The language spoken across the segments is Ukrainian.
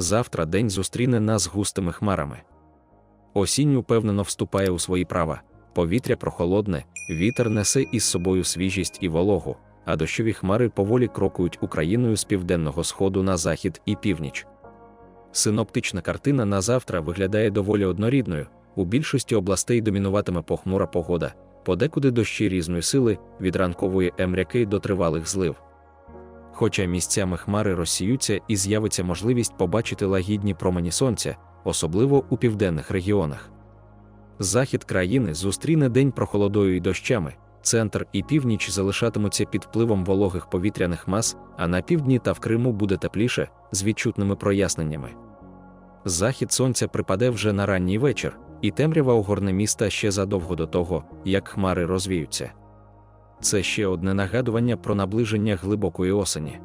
Завтра день зустріне нас густими хмарами. Осінь упевнено вступає у свої права, повітря прохолодне, вітер несе із собою свіжість і вологу, а дощові хмари поволі крокують Україною з південного сходу на захід і північ. Синоптична картина на завтра виглядає доволі однорідною. У більшості областей домінуватиме похмура погода, подекуди дощі різної сили від ранкової емряки до тривалих злив. Хоча місцями хмари розсіються і з'явиться можливість побачити лагідні промені сонця, особливо у південних регіонах. Захід країни зустріне день прохолодою і дощами, центр і північ залишатимуться під впливом вологих повітряних мас, а на півдні та в Криму буде тепліше з відчутними проясненнями. Захід сонця припаде вже на ранній вечір, і темрява огорне міста ще задовго до того, як хмари розвіються. Це ще одне нагадування про наближення глибокої осені.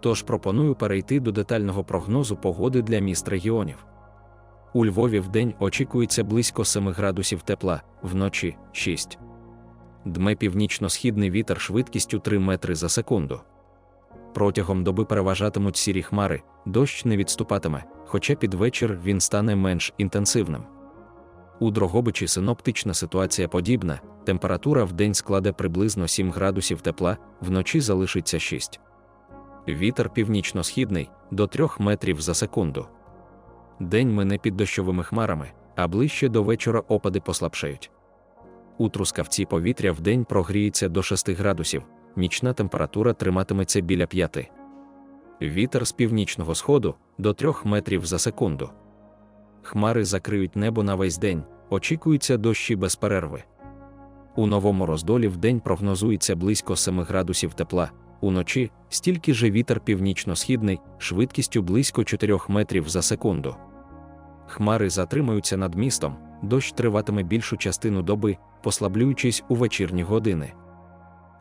Тож пропоную перейти до детального прогнозу погоди для міст регіонів. У Львові вдень очікується близько 7 градусів тепла, вночі 6. Дме північно-східний вітер швидкістю 3 метри за секунду. Протягом доби переважатимуть сірі хмари, дощ не відступатиме, хоча під вечір він стане менш інтенсивним. У Дрогобичі синоптична ситуація подібна, температура в день складе приблизно 7 градусів тепла, вночі залишиться 6. Вітер північно-східний до 3 метрів за секунду. День мине під дощовими хмарами, а ближче до вечора опади послабшають. У трускавці повітря в день прогріється до 6 градусів, нічна температура триматиметься біля 5. Вітер з північного сходу до 3 метрів за секунду. Хмари закриють небо на весь день, очікуються дощі без перерви. У новому роздолі в день прогнозується близько 7 градусів тепла, уночі стільки же вітер північно-східний, швидкістю близько 4 метрів за секунду. Хмари затримаються над містом, дощ триватиме більшу частину доби, послаблюючись у вечірні години.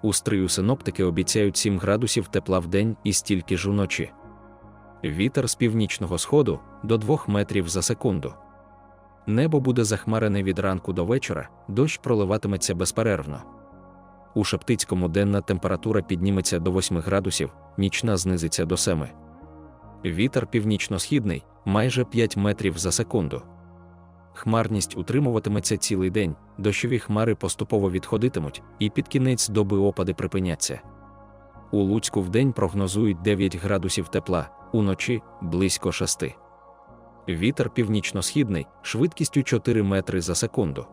У стрию синоптики обіцяють 7 градусів тепла в день і стільки ж уночі. Вітер з північного сходу до 2 метрів за секунду. Небо буде захмарене від ранку до вечора, дощ проливатиметься безперервно. У Шептицькому денна температура підніметься до 8 градусів, нічна знизиться до 7. Вітер північно-східний майже 5 метрів за секунду. Хмарність утримуватиметься цілий день, дощові хмари поступово відходитимуть, і під кінець доби опади припиняться. У Луцьку вдень прогнозують 9 градусів тепла, уночі близько 6. Вітер північно-східний, швидкістю 4 метри за секунду.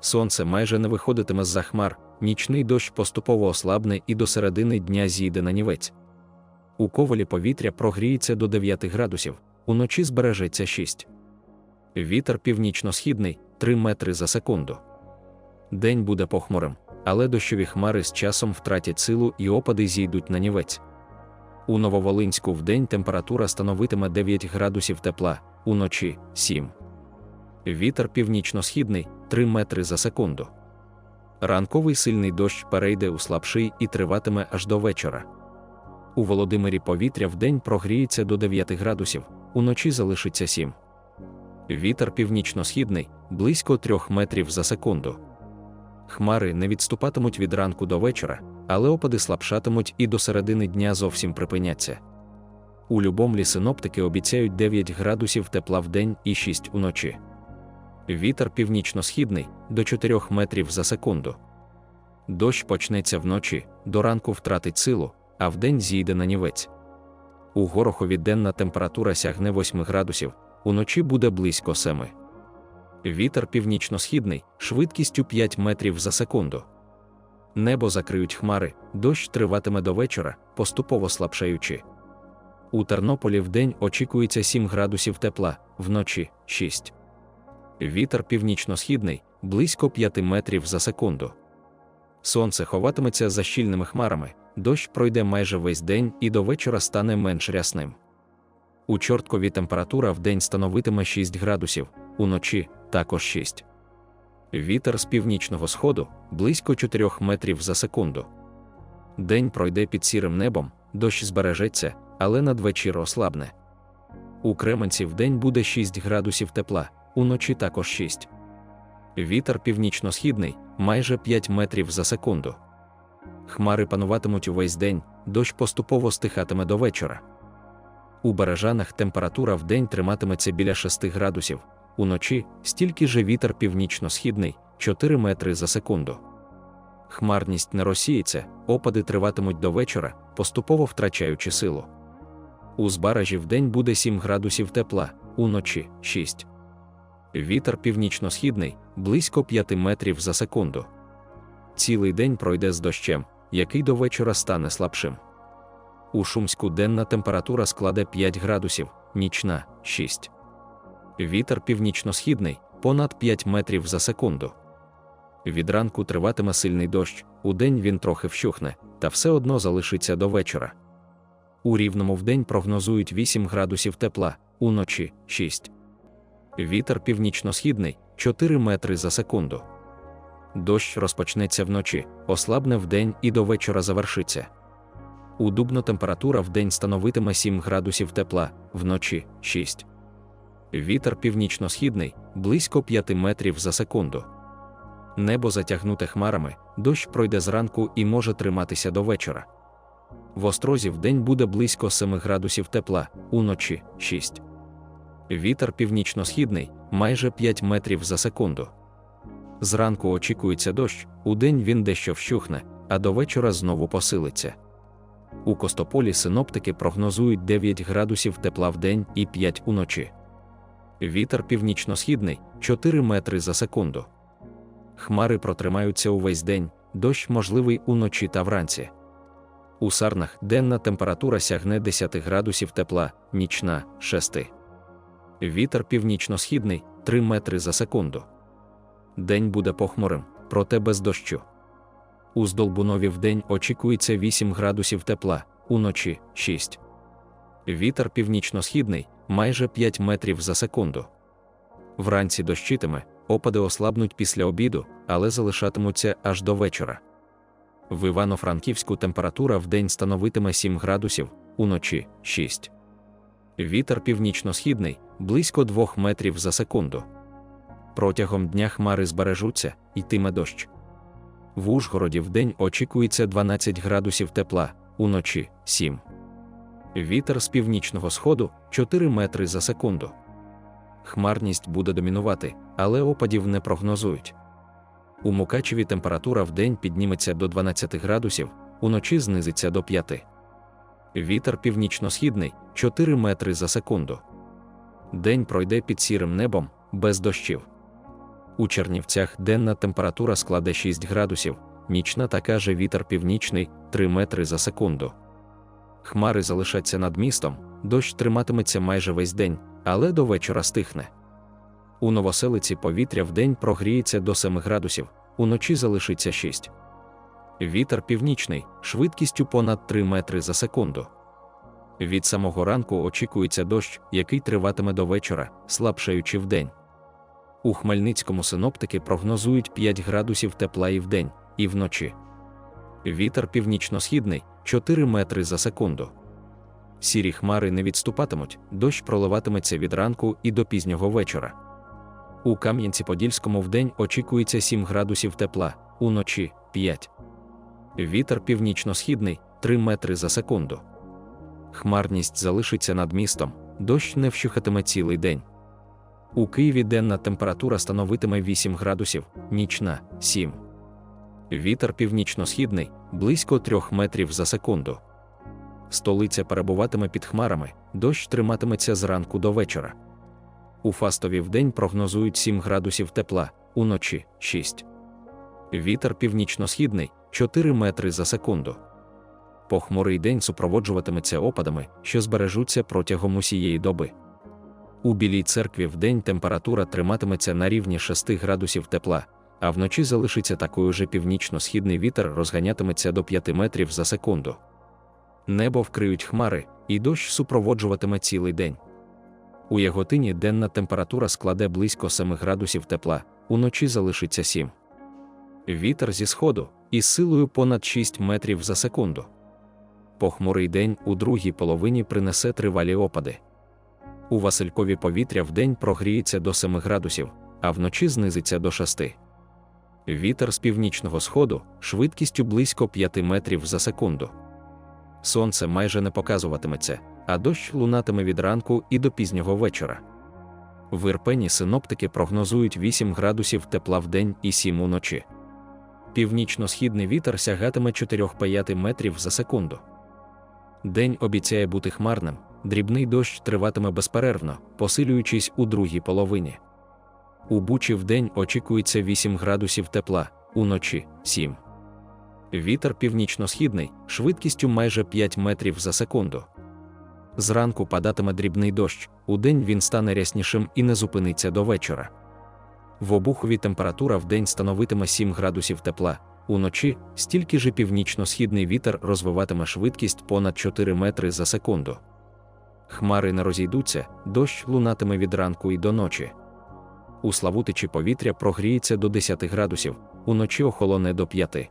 Сонце майже не виходитиме з-за хмар, нічний дощ поступово ослабне і до середини дня зійде на нівець. У ковалі повітря прогріється до 9 градусів, уночі збережеться 6. Вітер північно-східний 3 метри за секунду. День буде похмурим, але дощові хмари з часом втратять силу і опади зійдуть на нівець. У Нововолинську вдень температура становитиме 9 градусів тепла, уночі 7. Вітер північно-східний 3 метри за секунду. Ранковий сильний дощ перейде у слабший і триватиме аж до вечора. У Володимирі повітря вдень прогріється до 9 градусів, уночі залишиться 7. Вітер північно-східний близько 3 метрів за секунду. Хмари не відступатимуть від ранку до вечора, але опади слабшатимуть і до середини дня зовсім припиняться. У Любомлі синоптики обіцяють 9 градусів тепла в день і 6 уночі. Вітер північно-східний до 4 метрів за секунду. Дощ почнеться вночі, до ранку втратить силу, а вдень зійде на нівець. У Горохові денна температура сягне 8 градусів, уночі буде близько 7. Вітер північно-східний, швидкістю 5 метрів за секунду. Небо закриють хмари, дощ триватиме до вечора, поступово слабшаючи. У Тернополі вдень очікується 7 градусів тепла, вночі 6. Вітер північно-східний близько 5 метрів за секунду. Сонце ховатиметься за щільними хмарами, дощ пройде майже весь день і до вечора стане менш рясним. У Чорткові температура вдень становитиме 6 градусів, уночі також 6. Вітер з північного сходу близько 4 метрів за секунду. День пройде під сірим небом, дощ збережеться, але надвечір ослабне. У Кременці вдень буде 6 градусів тепла, уночі також 6. Вітер північно-східний майже 5 метрів за секунду. Хмари пануватимуть увесь день, дощ поступово стихатиме до вечора. У Бережанах температура в день триматиметься біля 6 градусів, уночі стільки же вітер північно-східний 4 метри за секунду. Хмарність не розсіється, опади триватимуть до вечора, поступово втрачаючи силу. У Збаражі в день буде 7 градусів тепла, уночі 6. Вітер північно-східний близько 5 метрів за секунду. Цілий день пройде з дощем, який до вечора стане слабшим. У Шумську денна температура складе 5 градусів, нічна 6. Вітер північно-східний понад 5 метрів за секунду. Від ранку триватиме сильний дощ, удень він трохи вщухне, та все одно залишиться до вечора. У рівному вдень прогнозують 8 градусів тепла, уночі 6. Вітер північно-східний 4 метри за секунду. Дощ розпочнеться вночі, ослабне вдень і до вечора завершиться. У Дубно температура вдень становитиме 7 градусів тепла, вночі 6. Вітер північно-східний близько 5 метрів за секунду. Небо затягнуте хмарами, дощ пройде зранку і може триматися до вечора. В острозі вдень буде близько 7 градусів тепла, уночі 6. Вітер північно-східний майже 5 метрів за секунду. Зранку очікується дощ, удень він дещо вщухне, а до вечора знову посилиться. У Костополі синоптики прогнозують 9 градусів тепла в день і 5 уночі. Вітер північно-східний 4 метри за секунду. Хмари протримаються увесь день, дощ можливий уночі та вранці. У сарнах денна температура сягне 10 градусів тепла, нічна 6. Вітер північно-східний 3 метри за секунду. День буде похмурим, проте без дощу. У Здолбунові вдень очікується 8 градусів тепла, уночі 6. Вітер північно-східний майже 5 метрів за секунду. Вранці дощитиме, опади ослабнуть після обіду, але залишатимуться аж до вечора. В Івано-Франківську температура в день становитиме 7 градусів, уночі 6. Вітер північно-східний близько 2 метрів за секунду. Протягом дня хмари збережуться, йтиме дощ. В Ужгороді вдень очікується 12 градусів тепла, уночі 7. Вітер з північного сходу 4 метри за секунду. Хмарність буде домінувати, але опадів не прогнозують. У Мукачеві температура в день підніметься до 12 градусів, уночі знизиться до 5. Вітер північно-східний 4 метри за секунду. День пройде під сірим небом, без дощів. У Чернівцях денна температура складе 6 градусів, нічна така же вітер північний 3 метри за секунду. Хмари залишаться над містом, дощ триматиметься майже весь день, але до вечора стихне. У новоселиці повітря вдень прогріється до 7 градусів, уночі залишиться 6. Вітер північний, швидкістю понад 3 метри за секунду. Від самого ранку очікується дощ, який триватиме до вечора, слабшаючи вдень. У Хмельницькому синоптики прогнозують 5 градусів тепла і вдень, і вночі. Вітер північно-східний 4 метри за секунду. Сірі хмари не відступатимуть, дощ проливатиметься від ранку і до пізнього вечора. У Кам'янці-Подільському вдень очікується 7 градусів тепла, уночі 5. Вітер північно-східний 3 метри за секунду. Хмарність залишиться над містом, дощ не вщухатиме цілий день. У Києві денна температура становитиме 8 градусів, нічна 7. Вітер північно-східний близько 3 метрів за секунду. Столиця перебуватиме під хмарами, дощ триматиметься зранку до вечора. У Фастові вдень прогнозують 7 градусів тепла, уночі 6. Вітер північно-східний 4 метри за секунду. Похмурий день супроводжуватиметься опадами, що збережуться протягом усієї доби. У Білій церкві вдень температура триматиметься на рівні 6 градусів тепла, а вночі залишиться такою же північно-східний вітер розганятиметься до 5 метрів за секунду. Небо вкриють хмари, і дощ супроводжуватиме цілий день. У Яготині денна температура складе близько 7 градусів тепла, уночі залишиться 7. Вітер зі сходу із силою понад 6 метрів за секунду. Похмурий день у другій половині принесе тривалі опади. У Василькові повітря вдень прогріється до 7 градусів, а вночі знизиться до 6. Вітер з північного сходу швидкістю близько 5 метрів за секунду. Сонце майже не показуватиметься, а дощ лунатиме від ранку і до пізнього вечора. В Ірпені синоптики прогнозують 8 градусів тепла в день і 7 уночі. Північно-східний вітер сягатиме 4-5 метрів за секунду. День обіцяє бути хмарним, дрібний дощ триватиме безперервно, посилюючись у другій половині. У Бучі в день очікується 8 градусів тепла, уночі 7. Вітер північно-східний, швидкістю майже 5 метрів за секунду. Зранку падатиме дрібний дощ, удень він стане ряснішим і не зупиниться до вечора. В обухові температура в день становитиме 7 градусів тепла, уночі стільки ж північно-східний вітер розвиватиме швидкість понад 4 метри за секунду. Хмари не розійдуться, дощ лунатиме від ранку і до ночі. У Славутичі повітря прогріється до 10 градусів, уночі охолоне до 5.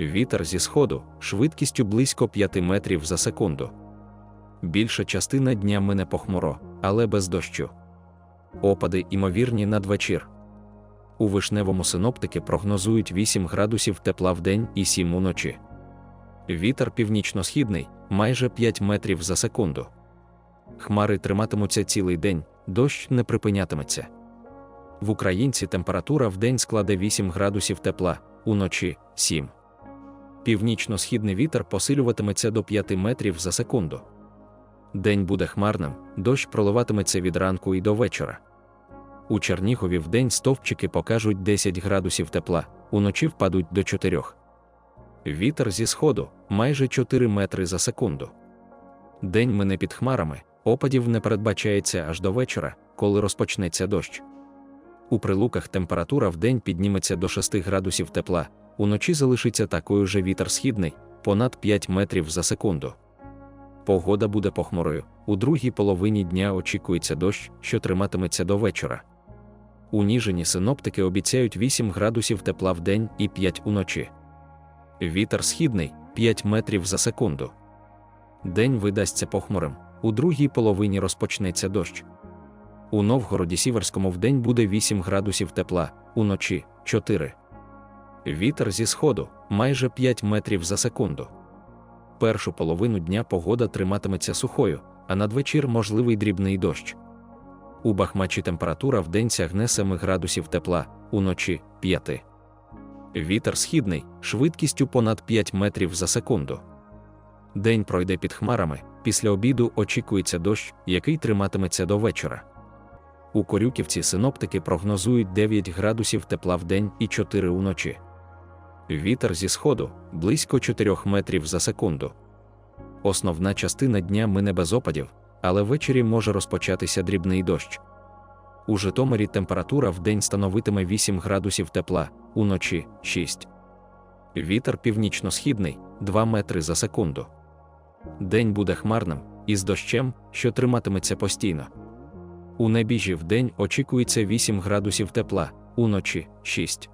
Вітер зі сходу швидкістю близько 5 метрів за секунду. Більша частина дня мине похмуро, але без дощу. Опади ймовірні надвечір. У вишневому синоптики прогнозують 8 градусів тепла в день і 7 уночі. Вітер північно-східний майже 5 метрів за секунду. Хмари триматимуться цілий день, дощ не припинятиметься. В Українці температура в день складе 8 градусів тепла, уночі 7. Північно-східний вітер посилюватиметься до 5 метрів за секунду. День буде хмарним, дощ проливатиметься від ранку і до вечора. У Чернігові вдень стовпчики покажуть 10 градусів тепла, уночі впадуть до 4. Вітер зі сходу майже 4 метри за секунду. День мине під хмарами, опадів не передбачається аж до вечора, коли розпочнеться дощ. У прилуках температура вдень підніметься до 6 градусів тепла, уночі залишиться такою же вітер східний, понад 5 метрів за секунду. Погода буде похмурою. У другій половині дня очікується дощ, що триматиметься до вечора. У Ніжині синоптики обіцяють 8 градусів тепла в день і 5 уночі. Вітер східний 5 метрів за секунду. День видасться похмурим. У другій половині розпочнеться дощ. У Новгороді Сіверському вдень буде 8 градусів тепла, уночі 4. Вітер зі сходу майже 5 метрів за секунду. Першу половину дня погода триматиметься сухою, а надвечір можливий дрібний дощ. У Бахмачі температура вдень сягне 7 градусів тепла, уночі 5. Вітер східний, швидкістю понад 5 метрів за секунду. День пройде під хмарами, після обіду очікується дощ, який триматиметься до вечора. У Корюківці синоптики прогнозують 9 градусів тепла в день і 4 уночі. Вітер зі сходу близько 4 метрів за секунду. Основна частина дня мине без опадів, але ввечері може розпочатися дрібний дощ. У Житомирі температура в день становитиме 8 градусів тепла, уночі 6. Вітер північно-східний 2 метри за секунду. День буде хмарним із дощем, що триматиметься постійно. У небіжі день очікується 8 градусів тепла, уночі 6.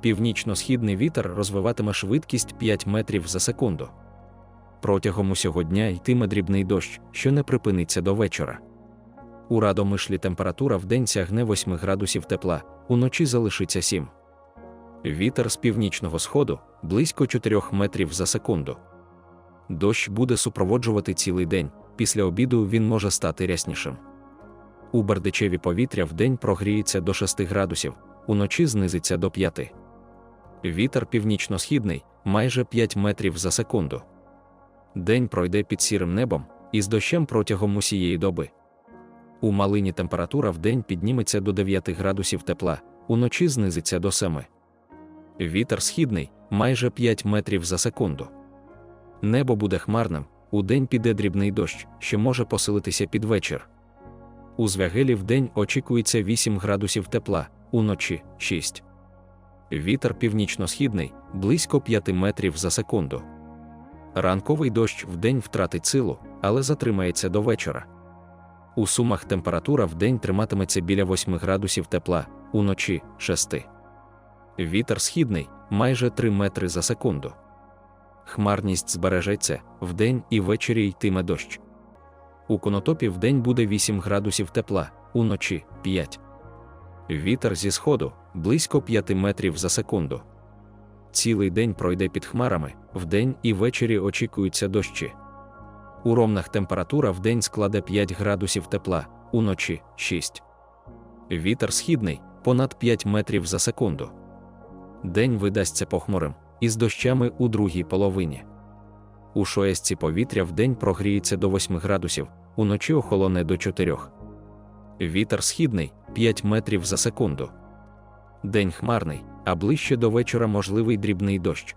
Північно-східний вітер розвиватиме швидкість 5 метрів за секунду. Протягом усього дня йтиме дрібний дощ, що не припиниться до вечора. У радомишлі температура в день сягне 8 градусів тепла, уночі залишиться 7. Вітер з північного сходу близько 4 метрів за секунду. Дощ буде супроводжувати цілий день, після обіду він може стати ряснішим. У Бердичеві повітря вдень прогріється до 6 градусів, уночі знизиться до 5. Вітер північно-східний майже 5 метрів за секунду. День пройде під сірим небом із дощем протягом усієї доби. У малині температура в день підніметься до 9 градусів тепла, уночі знизиться до 7. Вітер східний майже 5 метрів за секунду. Небо буде хмарним, у день піде дрібний дощ, що може посилитися під вечір. У звягелі в день очікується 8 градусів тепла, уночі 6. Вітер північно-східний близько 5 метрів за секунду. Ранковий дощ вдень втратить силу, але затримається до вечора. У сумах температура вдень триматиметься біля 8 градусів тепла, уночі 6. Вітер східний майже 3 метри за секунду. Хмарність збережеться, вдень і ввечері йтиме дощ. У конотопі вдень буде 8 градусів тепла, уночі 5. Вітер зі сходу близько 5 метрів за секунду. Цілий день пройде під хмарами, вдень і ввечері очікуються дощі. У ромнах температура в день складе 5 градусів тепла, уночі 6. Вітер східний понад 5 метрів за секунду. День видасться похмурим із дощами у другій половині. У шоєсці повітря вдень прогріється до 8 градусів, уночі охолоне до 4. Вітер східний 5 метрів за секунду. День хмарний, а ближче до вечора можливий дрібний дощ.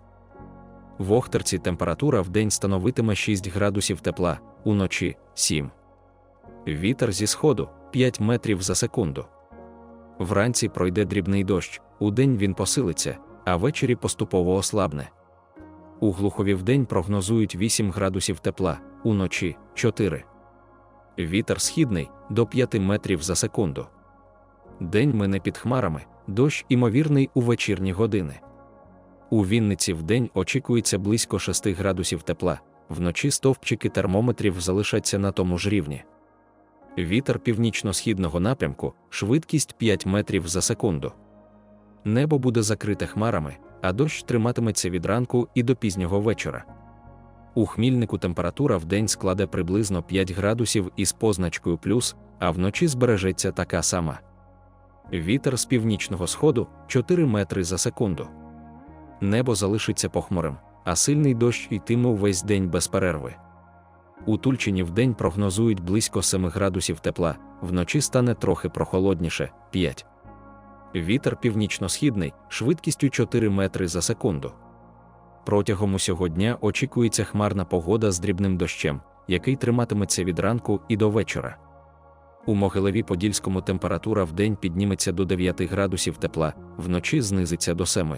В Охтерці температура в день становитиме 6 градусів тепла, уночі 7. Вітер зі сходу 5 метрів за секунду. Вранці пройде дрібний дощ, удень він посилиться, а ввечері поступово ослабне. У Глухові вдень прогнозують 8 градусів тепла, уночі 4. Вітер східний до 5 метрів за секунду. День мине під хмарами, дощ імовірний у вечірні години. У Вінниці вдень очікується близько 6 градусів тепла, вночі стовпчики термометрів залишаться на тому ж рівні. Вітер північно-східного напрямку, швидкість 5 метрів за секунду. Небо буде закрите хмарами, а дощ триматиметься від ранку і до пізнього вечора. У хмільнику температура в день складе приблизно 5 градусів із позначкою плюс, а вночі збережеться така сама. Вітер з північного сходу 4 метри за секунду. Небо залишиться похмурим, а сильний дощ йтиме увесь день без перерви. У Тульчині вдень прогнозують близько 7 градусів тепла, вночі стане трохи прохолодніше 5. Вітер північно-східний, швидкістю 4 метри за секунду. Протягом усього дня очікується хмарна погода з дрібним дощем, який триматиметься від ранку і до вечора. У Могилеві Подільському температура в день підніметься до 9 градусів тепла, вночі знизиться до 7.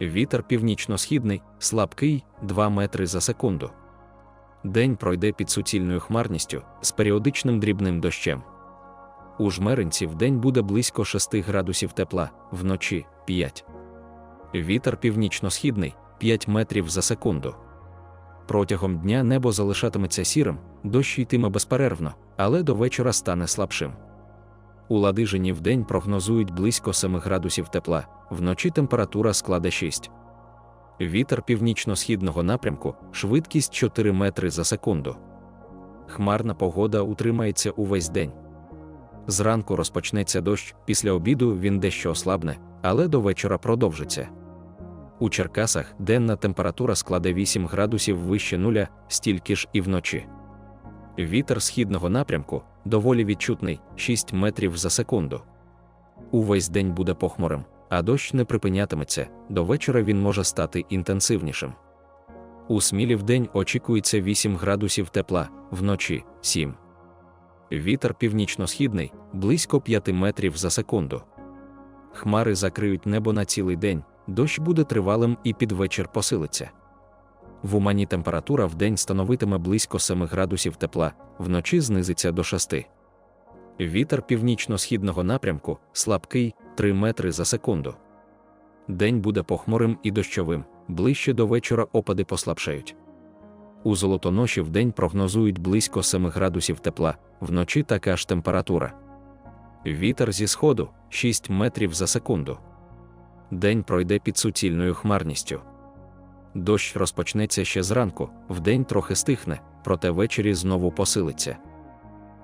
Вітер північно-східний, слабкий 2 метри за секунду. День пройде під суцільною хмарністю з періодичним дрібним дощем. У жмеринці вдень буде близько 6 градусів тепла, вночі 5. Вітер північно-східний 5 метрів за секунду. Протягом дня небо залишатиметься сірим, дощ йтиме безперервно, але до вечора стане слабшим. У Ладижині вдень прогнозують близько 7 градусів тепла, вночі температура складе 6. Вітер північно-східного напрямку, швидкість 4 метри за секунду. Хмарна погода утримається увесь день. Зранку розпочнеться дощ, після обіду він дещо ослабне, але до вечора продовжиться. У Черкасах денна температура складе 8 градусів вище нуля, стільки ж і вночі. Вітер східного напрямку доволі відчутний 6 метрів за секунду. Увесь день буде похмурим, а дощ не припинятиметься, до вечора він може стати інтенсивнішим. У Смілі вдень очікується 8 градусів тепла, вночі 7. Вітер північно-східний близько 5 метрів за секунду. Хмари закриють небо на цілий день, дощ буде тривалим і під вечір посилиться. В Умані температура в день становитиме близько 7 градусів тепла, вночі знизиться до 6. Вітер північно-східного напрямку слабкий 3 метри за секунду. День буде похмурим і дощовим, ближче до вечора опади послабшають. У золотоноші в день прогнозують близько 7 градусів тепла, вночі така ж температура. Вітер зі сходу 6 метрів за секунду. День пройде під суцільною хмарністю. Дощ розпочнеться ще зранку, вдень трохи стихне, проте ввечері знову посилиться.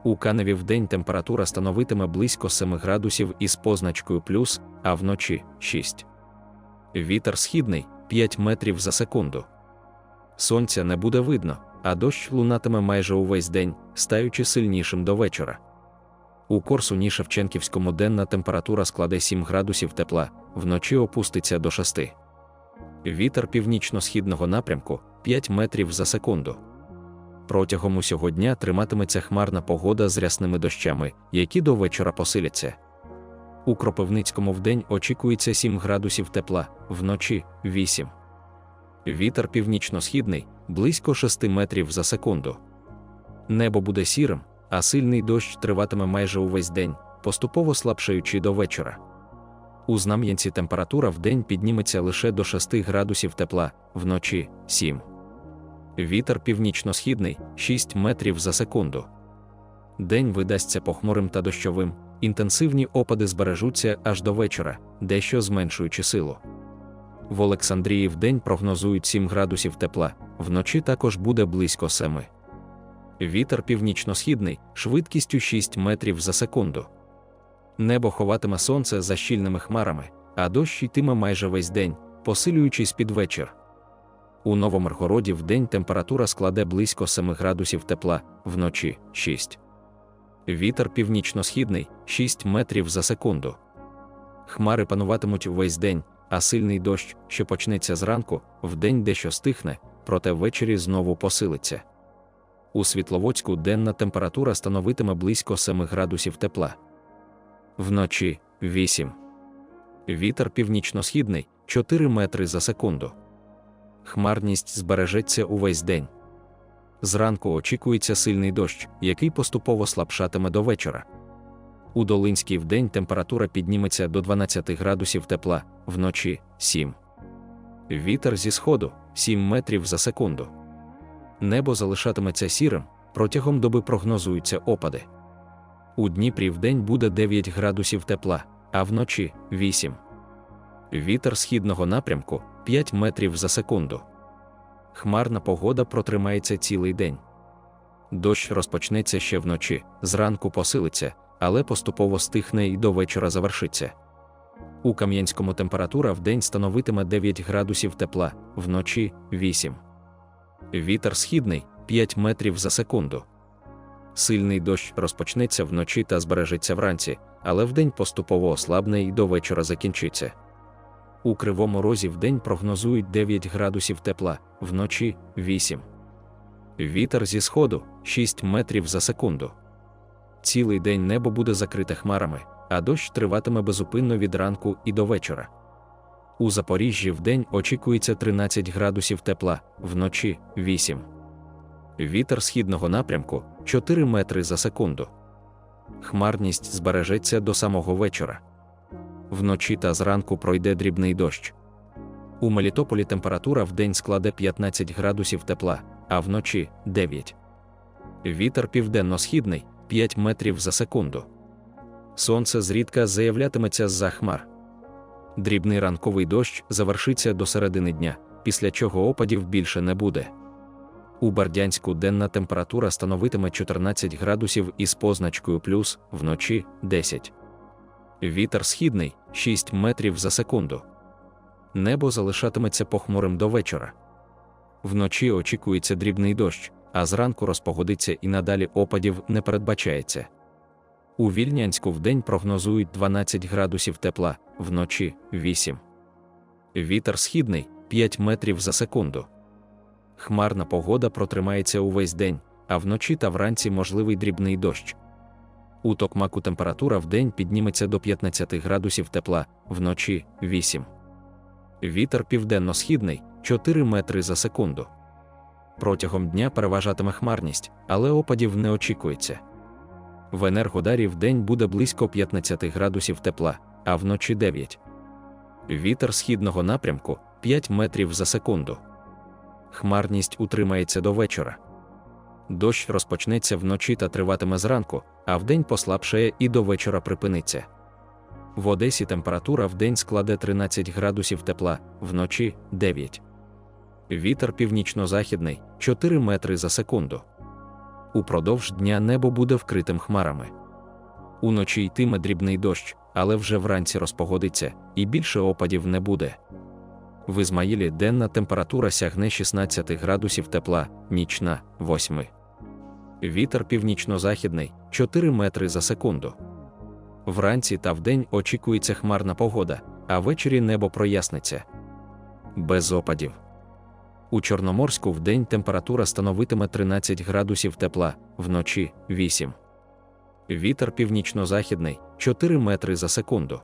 У Каневі вдень температура становитиме близько 7 градусів із позначкою плюс, а вночі 6. Вітер східний 5 метрів за секунду. Сонця не буде видно, а дощ лунатиме майже увесь день, стаючи сильнішим до вечора. У Корсуні Шевченківському денна температура складе 7 градусів тепла, вночі опуститься до 6. Вітер північно-східного напрямку 5 метрів за секунду. Протягом усього дня триматиметься хмарна погода з рясними дощами, які до вечора посиляться. У Кропивницькому вдень очікується 7 градусів тепла, вночі 8. Вітер північно-східний близько 6 метрів за секунду. Небо буде сірим, а сильний дощ триватиме майже увесь день, поступово слабшаючи до вечора. У Знам'янці температура в день підніметься лише до 6 градусів тепла, вночі 7. Вітер північно-східний 6 метрів за секунду. День видасться похмурим та дощовим, інтенсивні опади збережуться аж до вечора, дещо зменшуючи силу. В Олександрії вдень прогнозують 7 градусів тепла, вночі також буде близько 7. Вітер північно-східний, швидкістю 6 метрів за секунду. Небо ховатиме сонце за щільними хмарами, а дощ йтиме майже весь день, посилюючись під вечір. У Новомиргороді в день температура складе близько 7 градусів тепла, вночі 6. Вітер північно-східний 6 метрів за секунду. Хмари пануватимуть весь день, а сильний дощ, що почнеться зранку, вдень дещо стихне, проте ввечері знову посилиться. У Світловодську денна температура становитиме близько 7 градусів тепла. Вночі 8. Вітер північно-східний 4 метри за секунду. Хмарність збережеться увесь день. Зранку очікується сильний дощ, який поступово слабшатиме до вечора. У Долинській вдень температура підніметься до 12 градусів тепла, вночі 7. Вітер зі сходу 7 метрів за секунду. Небо залишатиметься сірим, протягом доби прогнозуються опади. У Дніпрі вдень буде 9 градусів тепла, а вночі 8. Вітер східного напрямку 5 метрів за секунду. Хмарна погода протримається цілий день. Дощ розпочнеться ще вночі, зранку посилиться, але поступово стихне і до вечора завершиться. У Кам'янському температура в день становитиме 9 градусів тепла, вночі 8. Вітер східний 5 метрів за секунду. Сильний дощ розпочнеться вночі та збережеться вранці, але вдень поступово ослабне і до вечора закінчиться. У кривому розі вдень прогнозують 9 градусів тепла, вночі 8. Вітер зі сходу 6 метрів за секунду. Цілий день небо буде закрите хмарами, а дощ триватиме безупинно від ранку і до вечора. У Запоріжжі вдень очікується 13 градусів тепла, вночі 8. Вітер східного напрямку 4 метри за секунду. Хмарність збережеться до самого вечора. Вночі та зранку пройде дрібний дощ. У Мелітополі температура в день складе 15 градусів тепла, а вночі 9. Вітер південно-східний 5 метрів за секунду. Сонце зрідка заявлятиметься з-за хмар. Дрібний ранковий дощ завершиться до середини дня, після чого опадів більше не буде. У Бардянську денна температура становитиме 14 градусів із позначкою плюс вночі 10. Вітер східний 6 метрів за секунду. Небо залишатиметься похмурим до вечора. Вночі очікується дрібний дощ, а зранку розпогодиться і надалі опадів не передбачається. У Вільнянську вдень прогнозують 12 градусів тепла, вночі 8. Вітер східний 5 метрів за секунду. Хмарна погода протримається увесь день, а вночі та вранці можливий дрібний дощ. У Токмаку температура вдень підніметься до 15 градусів тепла, вночі 8. Вітер південно-східний 4 метри за секунду. Протягом дня переважатиме хмарність, але опадів не очікується. В Енергодарі вдень буде близько 15 градусів тепла, а вночі 9. Вітер східного напрямку 5 метрів за секунду. Хмарність утримається до вечора. Дощ розпочнеться вночі та триватиме зранку, а вдень послабшає і до вечора припиниться. В Одесі температура вдень складе 13 градусів тепла, вночі 9. Вітер північно-західний 4 метри за секунду. Упродовж дня небо буде вкритим хмарами. Уночі йтиме дрібний дощ, але вже вранці розпогодиться, і більше опадів не буде. В Ізмаїлі денна температура сягне 16 градусів тепла, нічна 8. Вітер північно-західний 4 метри за секунду. Вранці та вдень очікується хмарна погода, а ввечері небо проясниться. Без опадів. У Чорноморську вдень температура становитиме 13 градусів тепла, вночі 8. Вітер північно-західний 4 метри за секунду.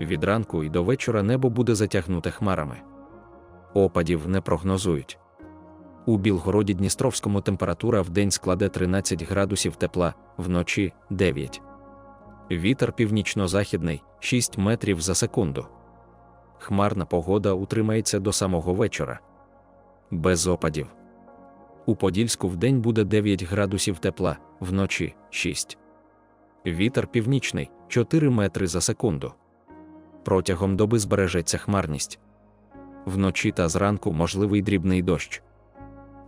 Від ранку і до вечора небо буде затягнуте хмарами. Опадів не прогнозують. У Білгороді Дністровському температура в день складе 13 градусів тепла, вночі 9. Вітер північно-західний 6 метрів за секунду. Хмарна погода утримається до самого вечора. Без опадів. У Подільську вдень буде 9 градусів тепла, вночі 6. Вітер північний 4 метри за секунду. Протягом доби збережеться хмарність. Вночі та зранку можливий дрібний дощ.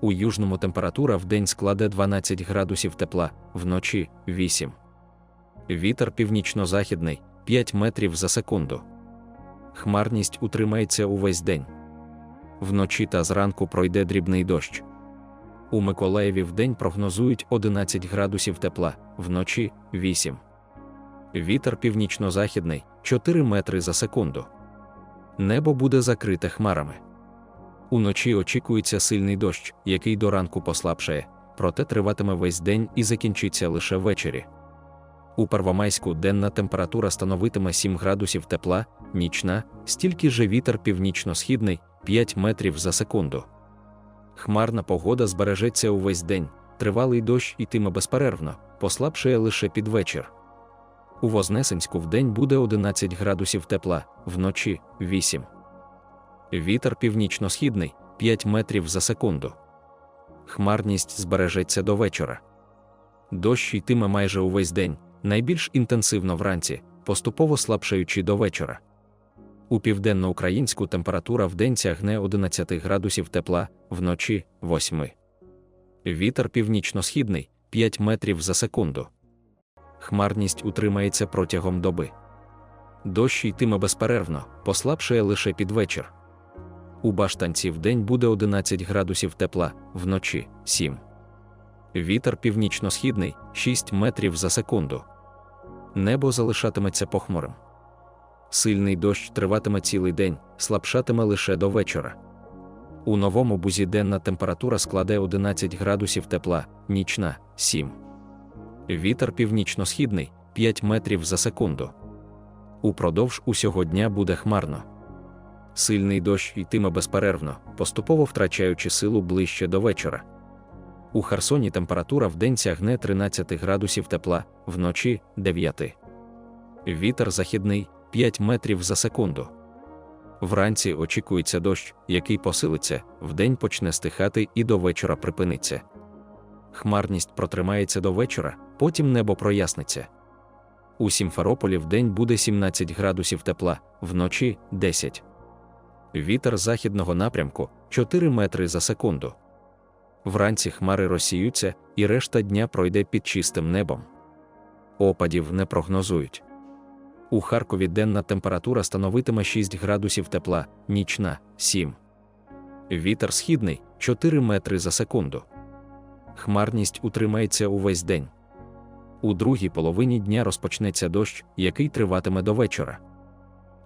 У южному температура вдень складе 12 градусів тепла, вночі 8. Вітер північно-західний 5 метрів за секунду. Хмарність утримається увесь день. Вночі та зранку пройде дрібний дощ. У Миколаєві вдень прогнозують 11 градусів тепла, вночі 8. Вітер північно-західний 4 метри за секунду. Небо буде закрите хмарами. Уночі очікується сильний дощ, який до ранку послабшає, проте триватиме весь день і закінчиться лише ввечері. У Первомайську денна температура становитиме 7 градусів тепла, нічна, стільки же вітер північно-східний 5 метрів за секунду. Хмарна погода збережеться увесь день, тривалий дощ ітиме безперервно, послабшає лише під вечір. У Вознесенську вдень буде 11 градусів тепла, вночі 8. Вітер північно-східний 5 метрів за секунду. Хмарність збережеться до вечора. Дощ йтиме майже увесь день, найбільш інтенсивно вранці, поступово слабшаючи до вечора. У південноукраїнську температура вдень сягне 11 градусів тепла, вночі 8. Вітер північно-східний 5 метрів за секунду. Хмарність утримається протягом доби. Дощ йтиме безперервно, послабшає лише під вечір. У баштанці вдень буде 11 градусів тепла, вночі 7. Вітер північно-східний 6 метрів за секунду. Небо залишатиметься похмурим. Сильний дощ триватиме цілий день, слабшатиме лише до вечора. У новому бузі денна температура складе 11 градусів тепла, нічна 7. Вітер північно-східний 5 метрів за секунду. Упродовж усього дня буде хмарно. Сильний дощ йтиме безперервно, поступово втрачаючи силу ближче до вечора. У Херсоні температура вдень сягне 13 градусів тепла, вночі 9. Вітер західний 5 метрів за секунду. Вранці очікується дощ, який посилиться, вдень почне стихати і до вечора припиниться. Хмарність протримається до вечора, потім небо проясниться. У Сімферополі вдень буде 17 градусів тепла, вночі 10. Вітер західного напрямку 4 метри за секунду. Вранці хмари розсіються, і решта дня пройде під чистим небом. Опадів не прогнозують. У Харкові денна температура становитиме 6 градусів тепла, нічна 7. Вітер східний 4 метри за секунду. Хмарність утримається увесь день. У другій половині дня розпочнеться дощ, який триватиме до вечора.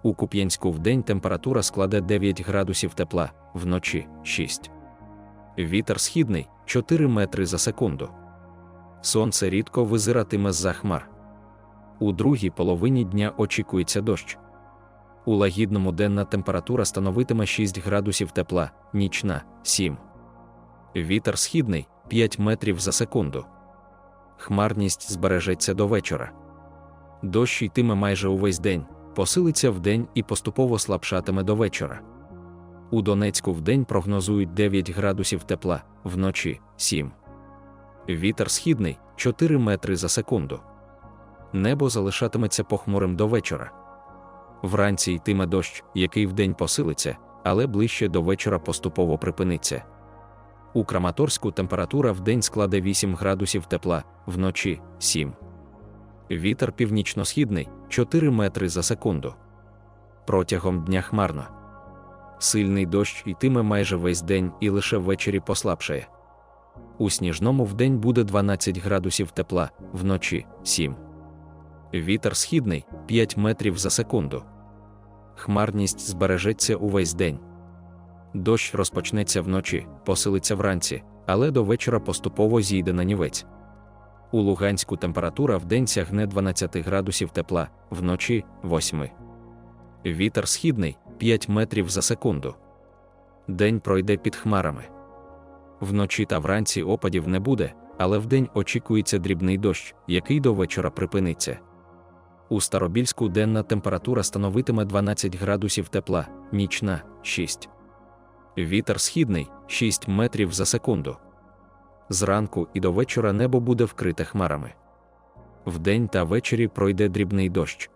У Куп'янську вдень температура складе 9 градусів тепла, вночі 6. Вітер східний 4 метри за секунду. Сонце рідко визиратиме з-за хмар. У другій половині дня очікується дощ. У лагідному денна температура становитиме 6 градусів тепла, нічна 7. Вітер східний 5 метрів за секунду. Хмарність збережеться до вечора. Дощ йтиме майже увесь день, посилиться вдень і поступово слабшатиме до вечора. У Донецьку вдень прогнозують 9 градусів тепла, вночі 7. Вітер східний 4 метри за секунду. Небо залишатиметься похмурим до вечора. Вранці йтиме дощ, який вдень посилиться, але ближче до вечора поступово припиниться. У Краматорську температура вдень складе 8 градусів тепла, вночі 7. Вітер північно-східний 4 метри за секунду. Протягом дня хмарно. Сильний дощ йтиме майже весь день і лише ввечері послабшає. У сніжному вдень буде 12 градусів тепла, вночі 7. Вітер східний 5 метрів за секунду. Хмарність збережеться увесь день. Дощ розпочнеться вночі, посилиться вранці, але до вечора поступово зійде на нівець. У Луганську температура вдень сягне 12 градусів тепла, вночі 8. Вітер східний 5 метрів за секунду. День пройде під хмарами. Вночі та вранці опадів не буде, але вдень очікується дрібний дощ, який до вечора припиниться. У Старобільську денна температура становитиме 12 градусів тепла, нічна 6. Вітер східний 6 метрів за секунду. Зранку і до вечора небо буде вкрите хмарами. Вдень та ввечері пройде дрібний дощ.